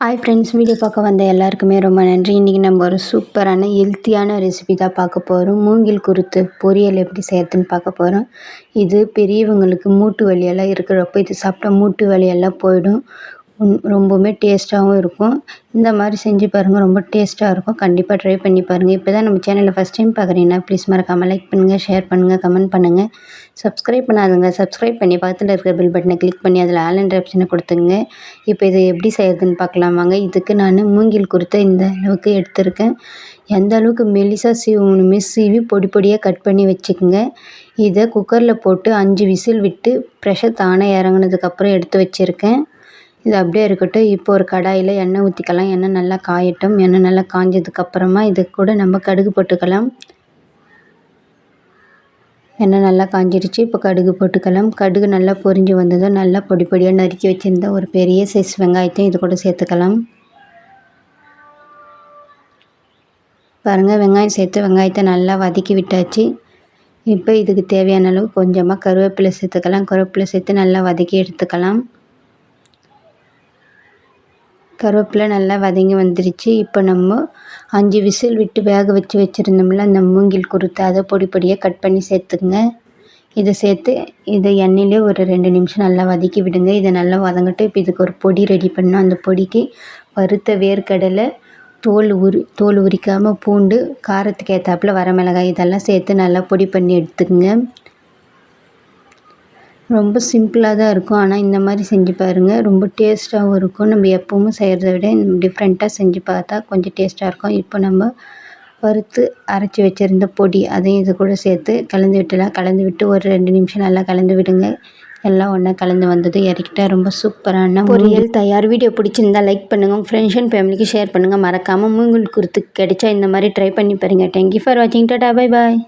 Hi friends video பார்க்க வந்த எல்லாருக்குமே ரொம்ப நன்றி. இன்றைக்கி நம்ம ஒரு சூப்பரான ஹெல்த்தியான ரெசிபி தான் பார்க்க போகிறோம் மூங்கில் குருத்து பொரியல் எப்படி செய்யறதுன்னு பார்க்க போகிறோம் இது பெரியவங்களுக்கு மூட்டு வலியெல்லாம் இருக்கிறப்போ இது சாப்பிட்டா மூட்டு வலியெல்லாம் போயிடும். ரொம்பவுமே டேஸ்ட்டாகவும் இருக்கும். இந்த மாதிரி செஞ்சு பாருங்கள் ரொம்ப டேஸ்ட்டாக இருக்கும். கண்டிப்பாக ட்ரை பண்ணி பாருங்கள் இப்போ தான் நம்ம சேனலில் ஃபஸ்ட் டைம் பார்க்குறீங்கன்னா ப்ளீஸ் மறக்காமல் லைக் பண்ணுங்கள் ஷேர் பண்ணுங்கள் கமெண்ட் பண்ணுங்கள் சப்ஸ்கிரைப் பண்ணாதுங்க சப்ஸ்கிரைப் பண்ணி பக்கத்தில் இருக்கிற பில் பட்டனை கிளிக் பண்ணி அதில் ஆல் ஆப்ஷனை கொடுத்துங்க இப்போ இது எப்படி செய்கிறதுன்னு பார்க்கலாம் வாங்க. இதுக்கு நான் மூங்கில் கொடுத்த இந்த அளவுக்கு எடுத்திருக்கேன். எந்த அளவுக்கு மெலிசாக சீவணுமே சீவி பொடி பொடியாக கட் பண்ணி வச்சுக்கோங்க. இதை குக்கரில் போட்டு அஞ்சு விசில் விட்டு ப்ரெஷர் தானே இறங்குனதுக்கப்புறம் எடுத்து வச்சுருக்கேன். இது அப்படியே இருக்கட்டும். இப்போ ஒரு கடாயில் எண்ணெய் ஊற்றிக்கலாம் எண்ணெய் நல்லா காயட்டும். எண்ணெய் நல்லா காஞ்சதுக்கப்புறமா இது கூட நம்ம கடுகு போட்டுக்கலாம். எண்ணெய் நல்லா காஞ்சிடுச்சு இப்போ கடுகு போட்டுக்கலாம். கடுகு நல்லா பொரிஞ்சு வந்ததும் நல்லா பொடி பொடியாக நறுக்கி வச்சுருந்த ஒரு பெரிய சைஸ் வெங்காயத்தையும் இது கூட சேர்த்துக்கலாம். பாருங்கள் வெங்காயம் சேர்த்து வெங்காயத்தை நல்லா வதக்கி விட்டாச்சு. இப்போ இதுக்கு தேவையான அளவு கொஞ்சமாக கருவேப்பிலை சேர்த்துக்கலாம். கருவேப்பிலை சேர்த்து நல்லா வதக்கி எடுத்துக்கலாம். கருவேப்பிலை நல்லா வதங்கி வந்துருச்சு. இப்போ நம்ம அஞ்சு விசில் விட்டு வேக வச்சு வச்சுருந்தோம்ல அந்த மூங்கில் குருத்தை அதை பொடி பொடியாக கட் பண்ணி சேர்த்துக்குங்க. இதை சேர்த்து இதை எண்ணெயிலே ஒரு ரெண்டு நிமிஷம் நல்லா வதக்கி விடுங்க. இதை நல்லா வதங்கிட்டு இப்போ இதுக்கு ஒரு பொடி ரெடி பண்ணோம் அந்த பொடிக்கு வறுத்த வேர்க்கடலை தோல் உரி தோல் உரிக்காமல் பூண்டு காரத்துக்கு ஏற்றாப்புல வரமிளகாய் இதெல்லாம் சேர்த்து நல்லா பொடி பண்ணி எடுத்துக்கோங்க. ரொம்ப சிம்பிளாக தான் இருக்கும். ஆனால் இந்த மாதிரி செஞ்சு பாருங்கள் ரொம்ப டேஸ்ட்டாகவும் இருக்கும். நம்ம எப்பவும் செய்கிறத விட டிஃப்ரெண்ட்டாக செஞ்சு பார்த்தா கொஞ்சம் டேஸ்ட்டாக இருக்கும். இப்போ நம்ம வறுத்து அரைச்சி வச்சுருந்த பொடி அதையும் இது கூட சேர்த்து கலந்து விட்டுலாம் கலந்து விட்டு ஒரு ரெண்டு நிமிஷம் நல்லா கலந்து விடுங்க. எல்லாம் ஒன்றா கலந்து வந்தது இறக்கிட்டா ரொம்ப சூப்பரான பொரியல் தயார். வீடியோ பிடிச்சிருந்தா லைக் பண்ணுங்கள் உங்கள் ஃப்ரெண்ட்ஸ் அண்ட் ஃபேமிலிக்கு ஷேர் பண்ணுங்கள் மறக்காமல் மூங்கில் குருத்து கிடைச்சா இந்த மாதிரி ட்ரை பண்ணி பாருங்கள் தேங்க்யூ ஃபார் வாட்சிங் டாடா பை பாய்